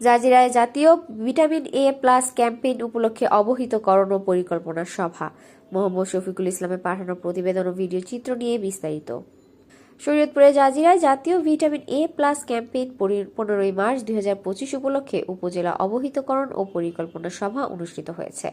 জাজিরায় জাতীয় vitamin A plus campaign উপলক্ষে অবহিতকরণ ও পরিকল্পনা সভা। মোহাম্মদ শফিকুল ইসলামের পাঠানো প্রতিবেদন ও ভিডিও চিত্র নিয়ে বিস্তারিত। শরীয়তপুরে জাজিরায় জাতীয় ভিটামিন এ প্লাস ক্যাম্পেইন পনেরোই মার্চ দুই হাজার পঁচিশ উপলক্ষে উপজেলা অবহিতকরণ ও পরিকল্পনা সভা অনুষ্ঠিত হয়েছে।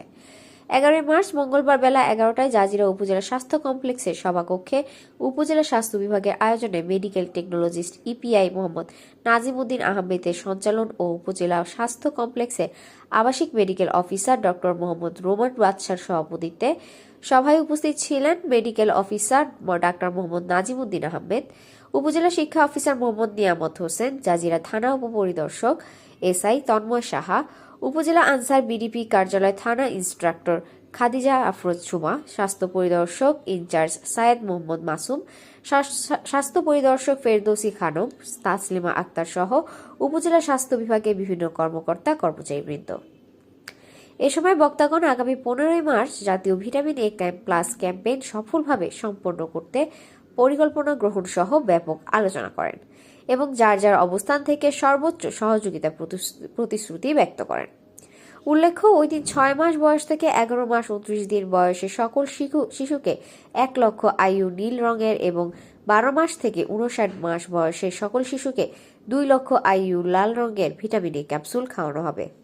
এগারোই মার্চ, মঙ্গলবার বেলা এগারোটায় জাজিরা উপজেলা স্বাস্থ্য কমপ্লেক্সের সভাকক্ষে উপজেলা স্বাস্থ্য বিভাগের আয়োজনে medical technologist EPI Mohammad Nazimuddin আহমেদের সঞ্চালন ও উপজেলা স্বাস্থ্য কমপ্লেক্সের আবাসিক medical officer doctor Mohammad Roman বাদশার সভাপতিত্বে সভায় উপস্থিত ছিলেন medical officer doctor Mohammad Nazimuddin Ahmed, উপজেলা শিক্ষা অফিসার মোহাম্মদ নিয়ামত হোসেন, জাজিরা থানা উপপরিদর্শক এসআই তন্ময় সাহা উপজেলা আনসার বিডিপি কার্যালয় থানা ইন্সট্রাক্টর খাদিজা আফরোজ সুমা স্বাস্থ্য পরিদর্শক ইনচার্জ সায়েদ মোহাম্মদ মাসুম স্বাস্থ্য- পরিদর্শক ফেরদৌসি খানম, তাসলিমা আক্তার সহ উপজেলা স্বাস্থ্য বিভাগের বিভিন্ন কর্মকর্তা, কর্মচারীবৃন্দ। এ সময় বক্তাগণ আগামী পনেরোই মার্চ জাতীয় vitamin A camp plus campaign সফলভাবে সম্পন্ন করতে পরিকল্পনা গ্রহণ সহ ব্যাপক আলোচনা করেন। এবং যার যার অবস্থান থেকে সর্বোচ্চ সহযোগিতা প্রতিশ্রু- প্রতিশ্রুতি ব্যক্ত করেন। উল্লেখ্য, ওই দিন ছয় মাস বয়স থেকে এগারো মাস উনত্রিশ দিন বয়সে সকল শিশু, শিশুকে এক লক্ষ আয়ু নীল রঙের এবং বারো মাস থেকে উনষাট মাস বয়সে সকল শিশুকে দুই লক্ষ আয়ু লাল রঙের ভিটামিন এ ক্যাপসুল খাওয়ানো হবে।